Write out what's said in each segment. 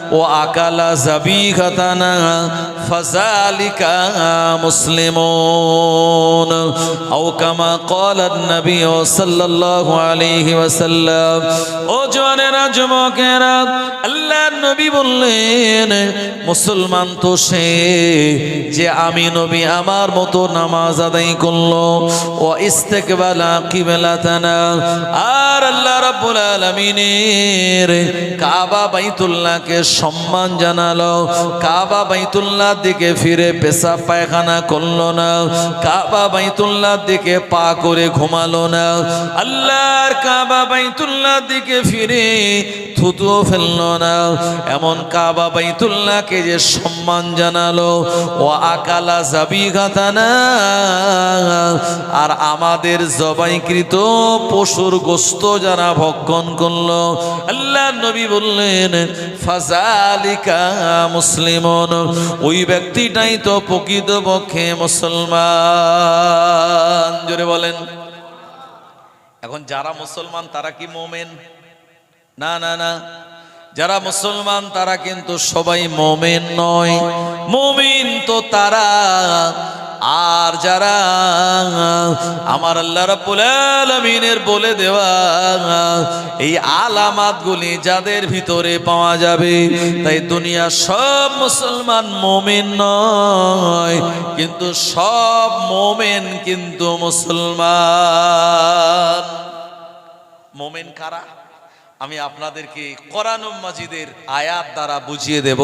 ও আকালা জাবিঘাতানা ফাজালিকা মুসলিমুন আও কামা ক্বালা নবী সাল্লাল্লাহু আলাইহি ওয়াসাল্লাম ও জওয়ানেরা যুবকেরা, আল্লাহর নবী বললেন, মুসলমান তো সে যে আমি নবী আমার মতো নামাজ আদায় করল। ও ইস্তেকবালা কিবলাতানা। আর আল্লাহ রাব্বুল আলামিনের কাবা বাইতুল্লাহকে সম্মান জানালো। কাবা বাইতুল্লাহ দিকে ফিরে পেশাব পায়খানা করল না। কাবা বাইতুল্লাহ দিকে পা করে ঘুমালো না। আল্লাহর কাবা বাইতুল্লাহ দিকে ফিরে থুতুও ফেলল না। এমন কাবা বাইতুল্লাহকে যে সম্মান জানালো। ও আকালা জাবি না আর আমাদের জবাইকৃত পশুর গোস্ত যারা ভক্ষণ করল। আল্লাহ নবী বললেন, ফাজালিকা মুসলিমন। ওই ব্যক্তিটাই তো প্রকৃত পক্ষে মুসলমান। জোরে বলেন। এখন যারা মুসলমান, তারা কি মোমেন? না না না। যারা মুসলমান, তারা কিন্তু সবাই মোমেন নয়। মোমিন তো তারা। আর যারা আমার আল্লাহ রাব্বুল বলে দেওয়া, এই আলামাতগুলি যাদের ভিতরে পাওয়া যাবে, তাই দুনিয়া সব মুসলমান মোমেন নয়। কিন্তু সব মোমেন কিন্তু মুসলমান। মোমেন কারা? আমি আপনাদেরকে কোরআন মাজিদের আয়াত দ্বারা বুঝিয়ে দেব।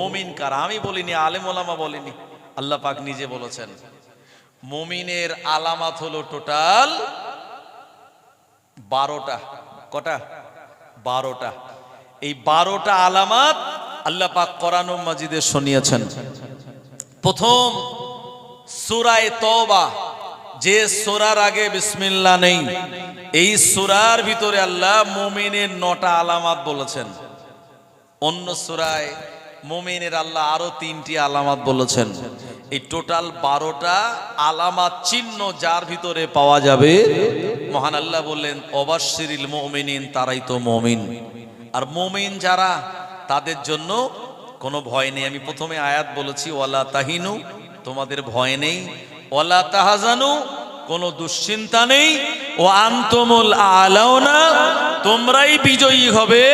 মমিন কারা? আমি বলিনি, আলেম ওলামা বলিনি। আল্লাহ পাক নিজে বলেছেন, মমিনের আলামাত হলো টোটাল বারোটা। কটা? বারোটা। এই বারোটা আলামাত আল্লাহ পাক কোরআন মাজিদে শুনিয়েছেন। প্রথম সুরায় তওবা। যে সোরার আগে বিসমিল্লা নেই, এই সোরার ভিতরে আল্লাহ মুমিনের নটা আলামাত বলেছেন। অন্য সোরায় মুমিনের আল্লাহ আরও তিনটি আলামাত বলেছেন। এই টোটাল বারোটা আলামাত চিহ্ন যার ভিতরে পাওয়া যাবে, মহান আল্লাহ বললেন অবাশিরিল মুমিনিন, তারাই তো মুমিন। আর মুমিন যারা, তাদের জন্য কোনো ভয় নেই। আমি প্রথমে আয়াত বলেছি, ওয়ালা তাহিনু, তোমাদের ভয় নেই। ওয়ালা তাহাজানু, কোনো দুশ্চিন্তা নেই। ও আন্তমুল আলাওনা তোমরাই বিজয়ী হবে।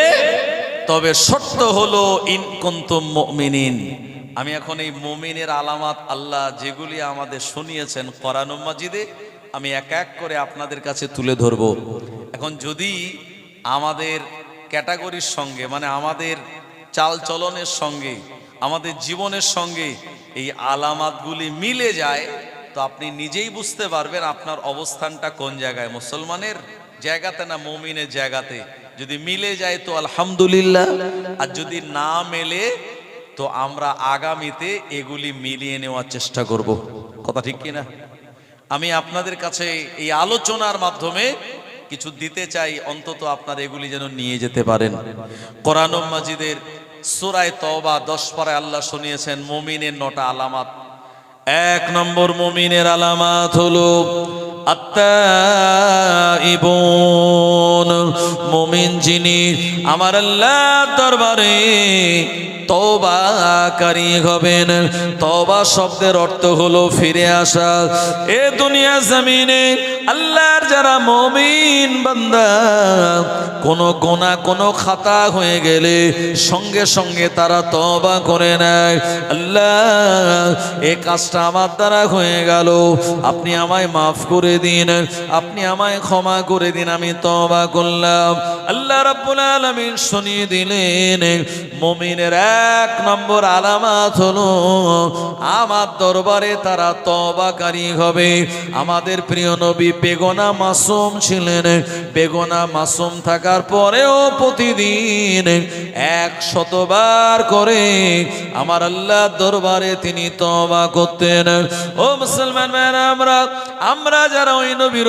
তবে সত্য হলো ইনকুন্তুম মুমিনিন। আমি এখন এই মুমিনের আলামাত আল্লাহ যেগুলি আমাদের শুনিয়েছেন কোরআন মাজিদে, আমি এক এক করে আপনাদের কাছে তুলে ধরব। এখন যদি আমাদের ক্যাটাগরির সঙ্গে মানে আমাদের চাল চলনের সঙ্গে, আমাদের জীবনের সঙ্গে এই আলামাতগুলি মিলে যায় তো আপনি নিজেই বুঝতে পারবেন আপনার অবস্থানটা কোন জায়গায়। মুসলমানের জায়গাতে না মমিনের জায়গাতে। যদি মিলে যায় তো আলহামদুলিল্লাহ, আর যদি না মেলে তো আমরা আগামীতে এগুলি মিলিয়ে নেওয়ার চেষ্টা করব। কথা ঠিক কিনা? আমি আপনাদের কাছে এই আলোচনার মাধ্যমে কিছু দিতে চাই, অন্তত আপনারা এগুলি যেন নিয়ে যেতে পারেন। কোরআন মাজিদের সুরায় তওবা দশ পারায় আল্লাহ শুনিয়েছেন, মমিনের নটা আলামাত। এক নম্বর মমিনের আলামাত হলো আত্মাইবুন মমিন যিনি আমার আল্লাহ দরবারে তবাকারী হবেন। তবা শব্দের অর্থ হলো ফিরে আসা। এ দুনিয়া জমিনে আল্লাহর যারা মমিন বান্দা, কোন গোনা কোন খাতা হয়ে গেলে সঙ্গে সঙ্গে তারা তবা করে নেয়। আল্লাহ, এ কাজটা আমার দ্বারা হয়ে গেল। আপনি আমায় মাফ করে দিন। আপনি আমায় ক্ষমা করে দিন। আমি তবা করলাম। আল্লাহ রাব্বুল আলামিন শুনিয়ে দিলেন, মুমিনের এক নম্বর আলামাত হলো আমার দরবারে তারা তবাকারী হবে। আমাদের প্রিয় নবী বেগনা মাসুম ছিলেন। বেগনা মাসুম থাকার পরেও প্রতিদিন এক শতবার করে আমার আল্লাহ দরবারে তিনি তবা করতেন। ও মুসলমান ভাইরা আমরা আমরা যারা ওই নবীর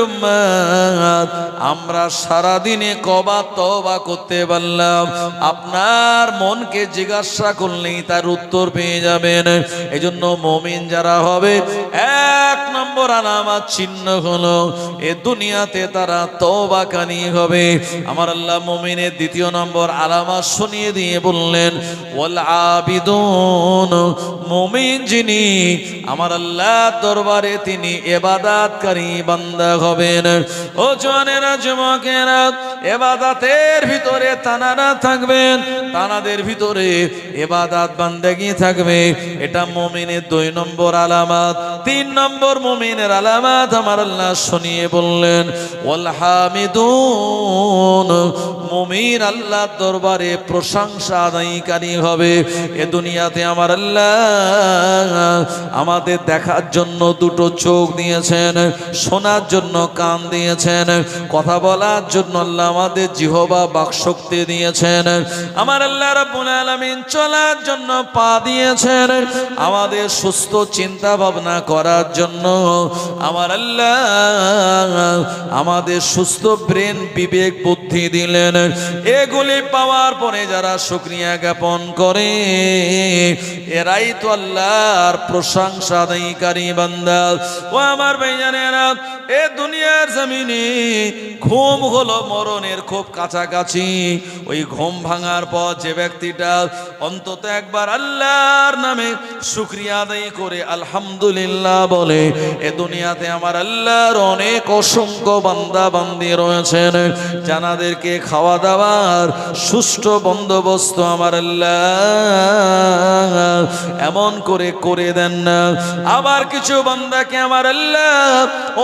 আমরা সারা দিনে কবা তবা করতে পারলাম। আপনার মনকে জিজ্ঞাসা করলেই তার উত্তর পেয়ে যাবেন। এজন্য মমিন যারা হবে নম্বর আলামাত চিহ্ন হলো, এ দুনিয়াতে তারা তওবাকারী হবে। আমার আল্লাহ মুমিনের দ্বিতীয় নম্বর আলামাত শুনিয়ে দিয়ে বললেন, ওয়াল আবিদুন, মুমিন যিনি, আমার আল্লাহ দরবারে তিনি এবাদাতকারী বান্দা হবেন। ও জওয়ানেরা যুবকেরা, এবাদাতের ভিতরে তানারা থাকবেন, তানাদের ভিতরে এবাদাত বান্দাগি থাকবে। এটা মুমিনের দুই নম্বর আলামাত। তিন নম্বর মুমিনের আলামাত আমার আল্লাহ শুনিয়ে বললেন ওয়াল হামিদুন মুমিন আল্লাহ দরবারে প্রশংসা আদায়কারী হবে। এ দুনিয়াতে আমার আল্লাহ আমাদের দেখার জন্য দুটো চোখ দিয়েছেন, শোনার জন্য কান দিয়েছেন, কথা বলার জন্য আল্লাহ আমাদের জিহবা বাকশক্তি দিয়েছেন। আমার আল্লাহ রাব্বুল আলামিন চলার জন্য পা দিয়েছেন, আমাদের সুস্থ চিন্তা ভাবনা করার জন্য। আমার আল্লাহ আমাদের সুস্থ ব্রেন বিবেক বুদ্ধি দিলেন এগুলি পাওয়ার পরে যারা শুক্রিয়া জ্ঞাপন করে, এরাই তো আল্লাহর প্রশংসা ও আমার ভাইজানেরা, এ দুনিয়ার জমিনে ঘুম হলো মরণের খুব কাছাকাছি। ওই ঘুম ভাঙার পর যে ব্যক্তিটা অন্তত একবার আল্লাহর নামে শুক্রিয়া আদায় করে আলহামদুলিল্লাহ বলে, এ দুনিয়াতে আমার আল্লাহর অনেক অসংখ্য বান্দা বান্দি রয়েছেন। জানাদেরকে খাওয়া দাওয়ার সুষ্ঠু বন্দোবস্ত আমার আল্লাহ। এমন করে করে দেন না। আবার কিছু বান্দাকে আমার আল্লাহ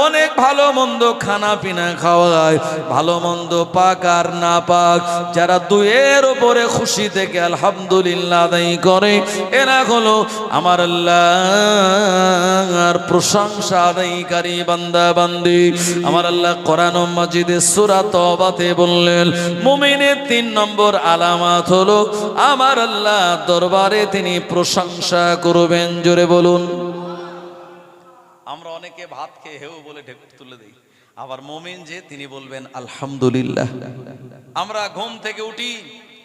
অনেক ভালো মন্দ খানা পিনা খাওয়ায়, ভালো মন্দ পাক আর না পাক। যারা দুয়ের উপরে খুশি থেকে আলহামদুলিল্লাহ আদায় করে, এরা হলো আমার আল্লাহর প্রশংসা আদায়কারী বান্দা বান্দি। আমার আল্লাহ কোরআন ও মাজিদে সূরা বললেন মুমিনের তিন নম্বর আলামত হলো, আমার আল্লাহ দরবারে তিনি প্রশংসা করবেন, জোরে বলুন। আমরা অনেকে ভাত খেয়ে হেউ বলে ঢেক তুলে দিই, আবার মোমিন যে তিনি বলবেন, আলহামদুলিল্লাহ। আমরা ঘুম থেকে উঠি,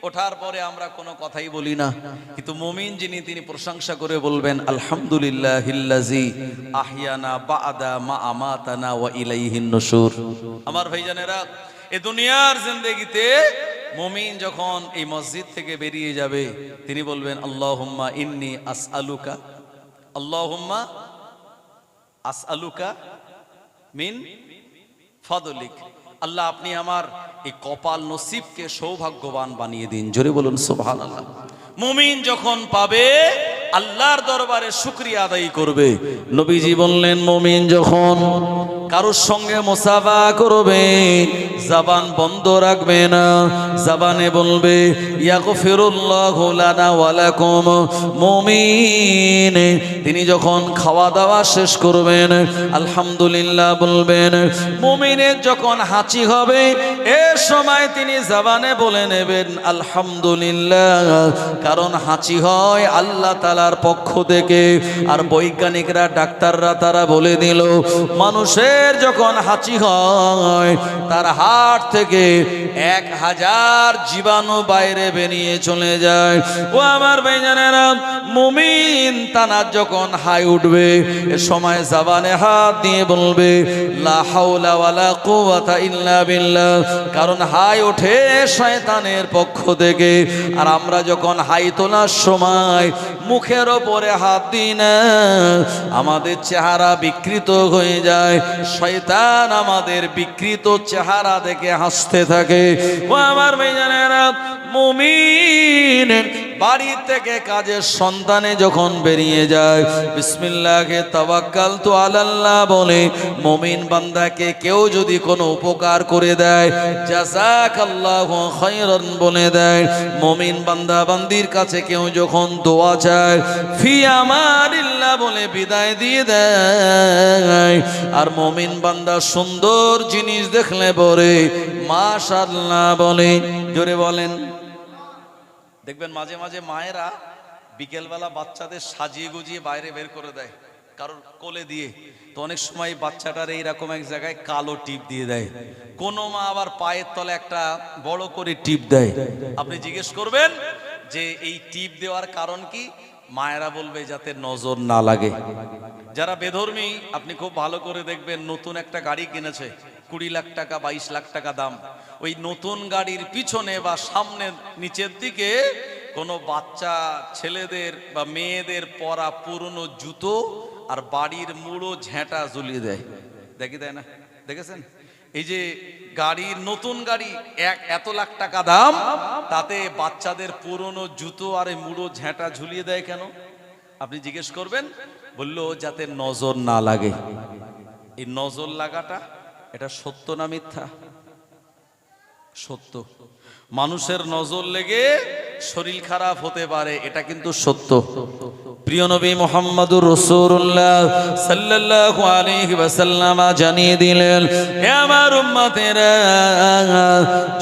ওঠার পরে আমরা কোনো কথাই বলি না, কিন্তু মুমিন যিনি, তিনি প্রশংসা করে বলবেন আলহামদুলিল্লাহ হিল্লাজি আহিয়ানা বাদা মা আমাতানা ওয়া ইলাইহিন নুশুর। আমার ভাইজানেরা এ দুনিয়ার জিন্দেগিতে মমিন যখন এই মসজিদ থেকে বেরিয়ে যাবে, তিনি বলবেন, আল্লাহুম্মা ইন্নি আসআলুকা। আল্লাহুম্মা আসআলুকা মিন ফদলিক। আল্লাহ, আপনি আমার এই কপাল নসিবকে সৌভাগ্যবান বানিয়ে দিন। জোরে বলুন, সুবহানাল্লাহ। মুমিন যখন পাবে, আল্লাহর দরবারে শুক্রিয়া আদায় করবে। নবীজি বললেন, মুমিন যখন কারোর সঙ্গে মোসাফা করবে, জাবান বন্ধ রাখবে না। জাবানে বলবে, ইয়াগফিরুল্লাহু লানা ওয়া লাকুম। মুমিন, তিনি যখন খাওয়া দাওয়া শেষ করবেন, আলহামদুলিল্লাহ বলবেন মুমিনের যখন হাঁচি হবে, এ সময় তিনি জাবানে বলে নেবেন, আলহামদুলিল্লাহ। কারণ হাঁচি হয় আল্লাহ তালার পক্ষ থেকে। আর বৈজ্ঞানিকরা, ডাক্তাররা তারা বলে দিল, মানুষের যখন হাঁচি হয়, তার হাট থেকে এক হাজার জীবাণু বাইরে বেরিয়ে চলে যায়। ও আমার বেজানেরা মুমিন তানার যখন হাই উঠবে, এ সময় জাবানে হাত দিয়ে বলবে কারণ হাই ওঠে শয়তানের পক্ষ থেকে। আর আমরা যখন হাই তোলার সময় মুখের ওপরে হাত দিই না, আমাদের চেহারা বিকৃত হয়ে যায়। শয়তান আমাদের বিকৃত চেহারা দেখে হাসতে থাকে। ও আমার মেজানেরা মুমিন বাড়ি থেকে কাজের সন্তানে যখন বেরিয়ে যায়, বিসমিল্লাহকে তাওয়াক্কাল তো আলাল্লাহ বলে, মুমিন বান্দাকে কেউ যদি কোনো উপকার করে দেয়, জাযাকাল্লাহু খায়রান বলে দেয়। মুমিন বান্দা বান্দির কাছে কেউ যখন দোয়া চায়, ফি আমারিল্লাহ বলে বিদায় দিয়ে দেয়। আর মুমিন বান্দা সুন্দর জিনিস দেখলে পরে মাশাআল্লাহ বলে। জোরে বলেন। দেখবেন মাঝে মাঝে মায়েরা বিকেলবেলা বাচ্চাদের সাজিয়ে গুজিয়ে বাইরে বের করে দেয় কারোর কোলে দিয়ে। তো অনেক সময় বাচ্চাটার এইরকম এক জায়গায় কালো টিপ দিয়ে দেয়। কোনো মা আবার পায়ের তলে একটা বড় করে টিপ দেয়। আপনি জিজ্ঞেস করবেন যে এই টিপ দেওয়ার কারণ কি? মায়েরা বলবে যাতে নজর না লাগে। যারা বেধর্মী, আপনি খুব ভালো করে দেখবেন নতুন একটা গাড়ি কিনেছে, কুড়ি লাখ টাকা, বাইশ লাখ টাকা দাম। ওই নতুন গাড়ির পিছনে বা সামনে নিচের দিকে কোনো বাচ্চা, ছেলেদের বা মেয়েদের পরা পুরনো জুতো আর বাড়ির মুড়ো, ঝেঁটা ঝুলিয়ে দেয়। দেখি দেয় না? দেখেছেন? এই যে গাড়ির নতুন গাড়ি, এক, এত লাখ টাকা দাম, তাতে বাচ্চাদের পুরনো জুতো আর মুড়ো, ঝেঁটা ঝুলিয়ে দেয় কেন? আপনি জিজ্ঞেস করবেন বলল, যাতে নজর না লাগে। এই নজর লাগাটা, এটা সত্য না মিথ্যা? সত্য। মানুষের নজর লেগে শরীর খারাপ হতে পারে, এটা কিন্তু সত্য। প্রিয় নবী মোহাম্মদুর রসুল্লাহ সাল্লাল্লাহু আলাইহি ওয়াসাল্লাম জানিয়ে দিলেন, হে আমার উম্মতেরা,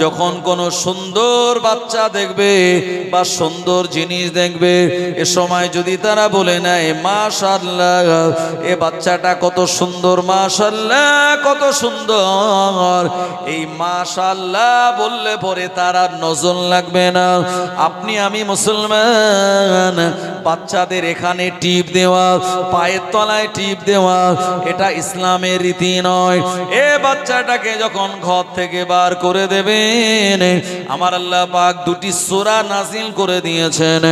যখন কোন সুন্দর বাচ্চা দেখবে বা সুন্দর জিনিস দেখবে, এ সময় যদি তারা বলে নেয়, মাশাআল্লাহ, এ বাচ্চাটা কত সুন্দর, মাশাআল্লাহ, কত সুন্দর, এই মাশাআল্লাহ বললে পরে তারা নজর লাগবে না। আপনি আমি মুসলমান। বাচ্চাদের এখানে টিপ দেওয়া, পায়ের তলায় টিপ দেওয়া, এটা ইসলামের রীতি নয়। এ বাচ্চাটাকে যখন ঘর থেকে বার করে দেবেন, আমার আল্লাহ পাক দুটি সোরা নাজিল করে দিয়েছেন।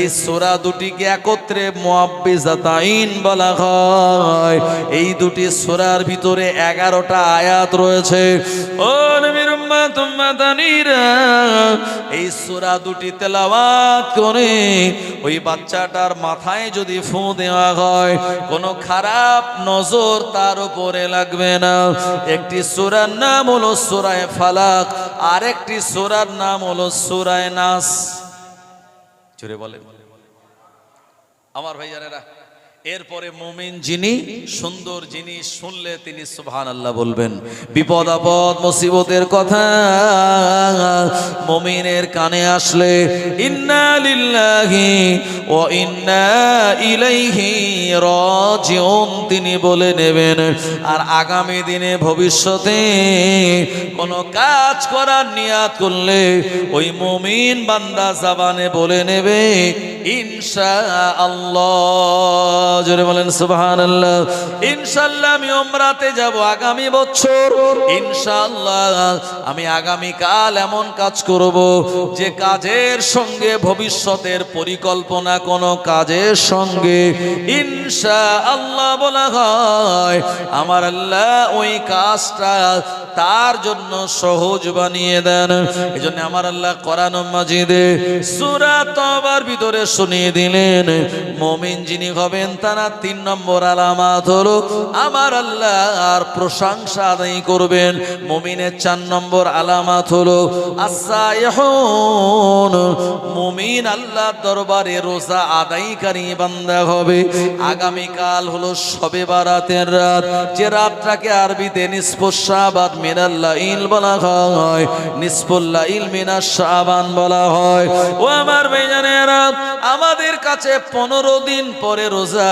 এই সোরা দুটিকে একত্রে মুআব্বিজাতাইন বলা হয়। এই দুটি সোরার ভিতরে এগারোটা আয়াত রয়েছে। ও নবীর এই সূরা দুটি তেলাওয়াত করে ওই বাচ্চাটার মাথায় যদি ফু দেওয়া হয়, কোনো খারাপ নজর তার উপরে লাগবে না। একটি সূরার নাম হলো সূরায়ে ফালাক আর একটি সূরার নাম হলো সূরায়ে নাস। জোরে বলেন। আমার ভাইজানেরা এরপরে মুমিন যিনি, সুন্দর যিনি, শুনলে তিনি সুবহান আল্লাহ বলবেন, বিপদ আপদ, মুসিবতের কথা মুমিনের কানে আসলে, ইন্না লিল্লাহি ও ইন্না ইলাইহি রাজিউন তিনি বলে নেবেন। আর আগামী দিনে ভবিষ্যতে কোনো কাজ করার নিয়াত করলে ওই মুমিন বান্দা জাবানে বলে নেবে ইনশা আল্লাহ জোরে বলেন সুবহান আল্লাহ ইনশাল্লাহ আমি ওমরাতে যাব আগামী বছর। ইনশাআল্লাহ আমি আগামী কাল এমন কাজ করব যে কাজের সঙ্গে ভবিষ্যতের পরিকল্পনা কোন কাজের সঙ্গে। ইনশা আল্লাহ বলা হয়, আমার আল্লাহ ওই কাজটা তার জন্য সহজ বানিয়ে দেন। এই জন্য আমার আল্লাহ কোরআন মাজিদে সূরা তবার ভিতরে শুনিয়ে দিলেন। মমিন যিনি হবেন তারা তিন নম্বর আলামাত হলো, আমার আল্লাহ আর প্রশংসা আদায় করবেন। মমিনের চার নম্বর আলামাত হলো আসাইহুন মুমিন আল্লাহ দরবারে রোজা আদায়কারী বান্দা হবে। আগামীকাল হলো শবে বারাতের রাত। যে রাতটাকে আরবিতে নিষ্পসাবাদ মিনাল্লাহ ইল বলা হয় নিষ্পল্লা ইল মিনাস শাবান বলা হয়। ও আমার বেজানেরা আমাদের কাছে পনেরো দিন পরে রোজা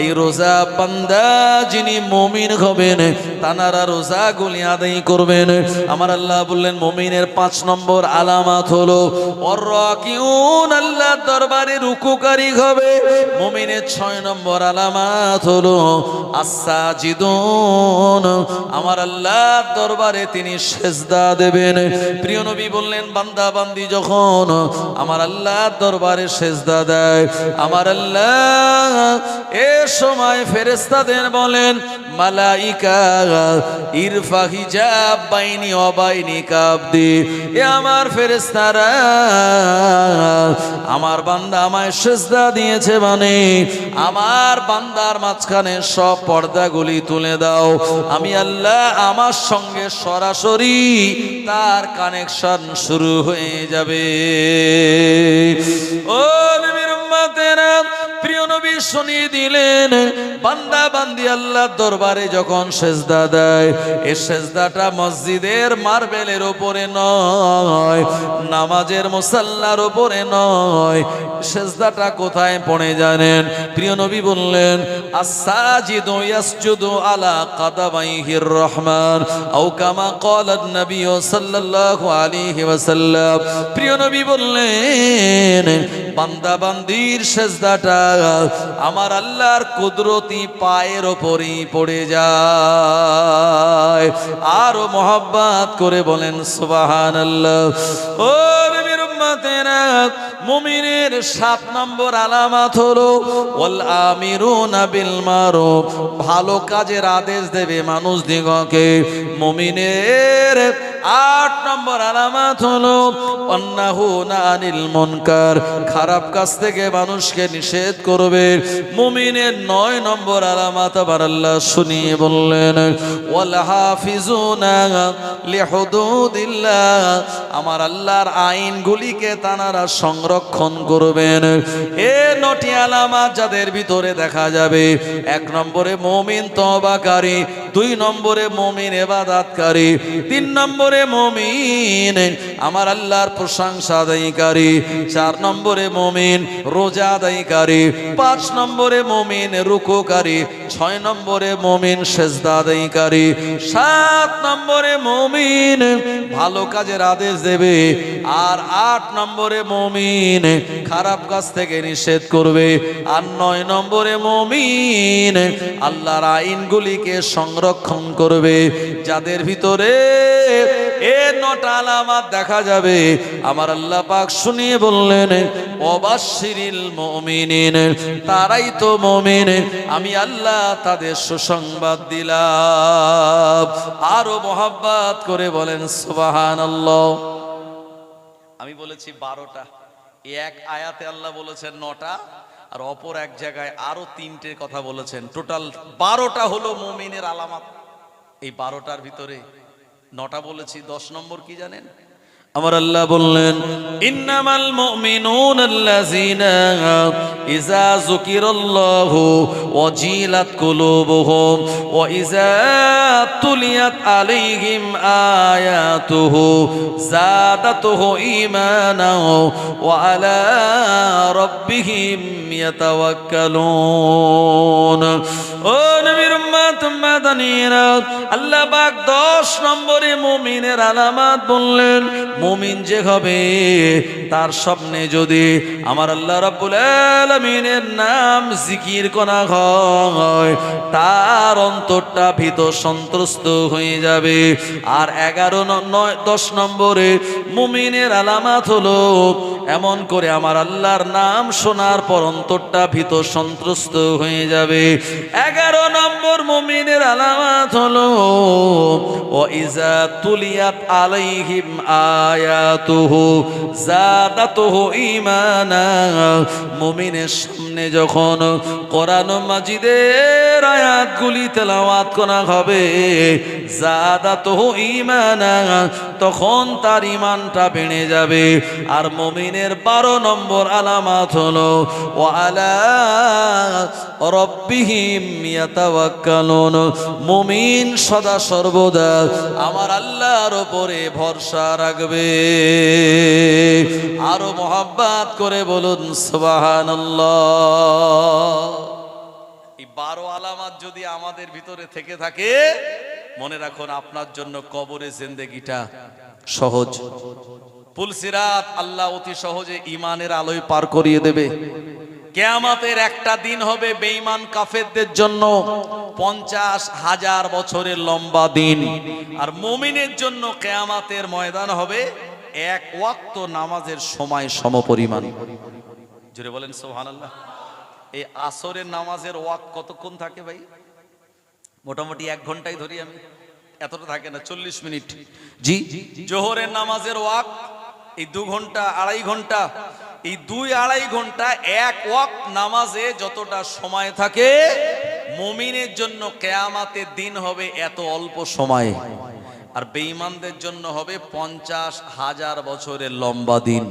এই রোজা বান্দা যিনি মমিন হবেন, তানারা রোজা গুলি আদায় করবেন। আমার আল্লাহ বললেন, মমিনের পাঁচ নম্বর আলামাত হলো আল্লাহ দরবারে রুকুকারী হবে। মমিনের ছয় নম্বর আলামাত হলো আসাজিদুন আমার আল্লাহ দরবারে তিনি সেজদা দেবেন। প্রিয় নবী বললেন, বান্দা, বান্দি যখন আমার আল্লাহ দরবারে সেজদা দেয়, আমার আল্লাহ এ সময় ফেরেস্তাদের বলেন, মালাইকা, ইরফা, হিজাব, বাইনি, অবাইনি, কাবদি, এ আমার ফেরেস্তারা আমার বান্দা আমায় সেজদা দিয়েছে মানে আমার বান্দার মাঝখানে সব পর্দাগুলি তুলে দাও। আমি আল্লাহ আমার সঙ্গে সরাসরি তার কানেকশন শুরু হয়ে যাবে। ও প্রিয় নবী শুনিয়ে দিলেন, বান্দা বান্দি আল্লাহ দরবারে যখন সেজদা দেয়, এ সেজদাটা মসজিদের মার্বেলের উপরে নয়, নামাজের মুসাল্লার উপরে নয়, সেজদাটা কোথায় পড়ে জানেন? প্রিয় নবী বললেন আসাজিদু ইয়াসজুদু আলা কাদামাইহির রহমান, আও কামা ক্বালা নবী সাল্লাল্লাহু আলাইহি ওয়াসাল্লাম। প্রিয় নবী বললেন বান্দাবান্দির সেজদাটা আমার আল্লাহর কুদরতি পায়ের ওপরই পড়ে যায়। আরও মোহাব্বত করে বলেন সুবাহান আল্লাহ ও মুমিনের সাত নম্বর আলামত হলো, ওয়াল আমিরুনা বিল মারুফ, ভালো কাজের আদেশ দেবে মানুষ দিগকে। মুমিনের আট নম্বর আলামত হলো, অন্নাহু আনিল মুনকার, খারাপ কাজ থেকে মানুষকে নিষেধ করবে। মুমিনের নয় নম্বর আলামত আবার আল্লাহ শুনিয়ে বললেন, ওয়াল হাফিজুনা লিহুদুদিল্লাহ আমার আল্লাহর আইনগুলিকে তানারা সংরক্ষণ করবেন। এ নটি আলামাত যাদের ভিতরে দেখা যাবে, এক নম্বরে মমিন তবাকারী দুই নম্বরে মমিন এবাদাতকারী, তিন নম্বরে মমিন। আমার আল্লাহর প্রশংসা আদায়কারী, চার নম্বরে মমিন, রোজা আদায়কারী, পাঁচ নম্বরে মমিন, রুকুকারী, ছয় নম্বরে মমিন, সেজদা আদায়কারী, সাত নম্বরে মমিন ভালো কাজের আদেশ দেবে, আর আট নম্বরে মমিন খারাপ কাজ থেকে নিষেধ করবে, আর নয় নম্বরে মমিন আল্লাহর আইনগুলিকে সংরক্ষণ করবে, যাদের ভিতরে এ নটা আলামাত দেখা যাবে। আমার আল্লাহ পাক শুনিয়ে বললেন অবাশিরিল মুমিনিন, তারাই তো মুমিন। আমি আল্লাহ তাদের সুসংবাদ দিলাম। আরও মোহাব্বত করে বলেন, সুবহানাল্লাহ। আমি বলেছি বারোটা। এক আয়াতে আল্লাহ বলেছেন নটা, আর অপর এক জায়গায় আরও তিনটে কথা বলেছেন। টোটাল বারোটা হলো মুমিনের আলামত। এই বারোটার ভিতরে নটা বলেছি, দশ নম্বর কি জানেন? আমার আল্লাহ বললেন, ইন্নামাল মুমিনুন আল্লাযিনা ইযা যুকিরাল্লাহু ওয়াজিলাত কুলুবুহুম ওয়া ইযা তুলিয়াত আলাইহিম আয়াতুহু জাদাতুহু ঈমানা ওয়া আলা রাব্বিহিম ইয়াতাওয়াক্কালুন। ও মাদানীরা 10 নম্বরে মুমিনের আলামত বললেন যে হবে, তার স্বপ্নে যদি আমার নাম জিকির করা হয়, তার অন্তরটা ভীত সন্ত্রস্ত হয়ে যাবে। আর এগারো নয়, দশ নম্বরে মুমিনের আলামাত হলো, এমন করে আমার আল্লাহর নাম শোনার পর অন্তরটা ভীত সন্ত্রস্ত হয়ে যাবে। এগারো নম্বর মুমিনের আলামাত হলো ও ইজা তুলিয়াত আলাইহিম আয়াতুহু জাদাতুহু ঈমানা। মুমিনের সামনে যখন কোরআন মাজিদের আয়াতগুলি তেলাওয়াত করা হবে জাদাতুহু ঈমানা, তখন তার ইমানটা বেড়ে যাবে। আর মুমিনের বারো নম্বর আলামাত হলো ও আলা রব্বিহিম ইয়াতাওয়াক্কালুন মুমিন সদা সর্বদা আমার আল্লাহর উপরে ভরসা রাখবে। আরও মোহাব্বত করে বলুন, সুবহানাল্লাহ। এই বারো আলামাত যদি আমাদের ভিতরে থেকে থাকে, মনে রাখুন আপনার জন্য কবরে জিন্দেগিটা সহজ। পুলসিরাত আল্লাহ অতি সহজে ইমানের আলোয় পার করিয়ে দেবে। কেয়ামাতের একটা দিন হবে বেঈমান কাফেরদের জন্য পঞ্চাশ হাজার বছরের লম্বা দিন। আর মুমিনের জন্য কেয়ামাতের ময়দান হবে এক ওয়াক্ত নামাজের সময় সমপরিমাণ। জুড়ে বলেন সোহানাল্লাহ এই আসরের নামাজের ওয়াক কতক্ষণ থাকে ভাই? মোটামুটি এক ঘন্টাই ধরি আমি। এতটা থাকে না, চল্লিশ মিনিট। জি, জোহরের নামাজের ওয়াক এই দু ঘণ্টা, আড়াই ঘণ্টা। এই দুই আড়াই ঘণ্টা এক ওয়াক নামাজে যতটা সময় থাকে, মমিনের জন্য কেয়ামাতের দিন হবে এত অল্প সময়। আর বেঈমানদের জন্য হবে পঞ্চাশ হাজার বছরের লম্বা দিন।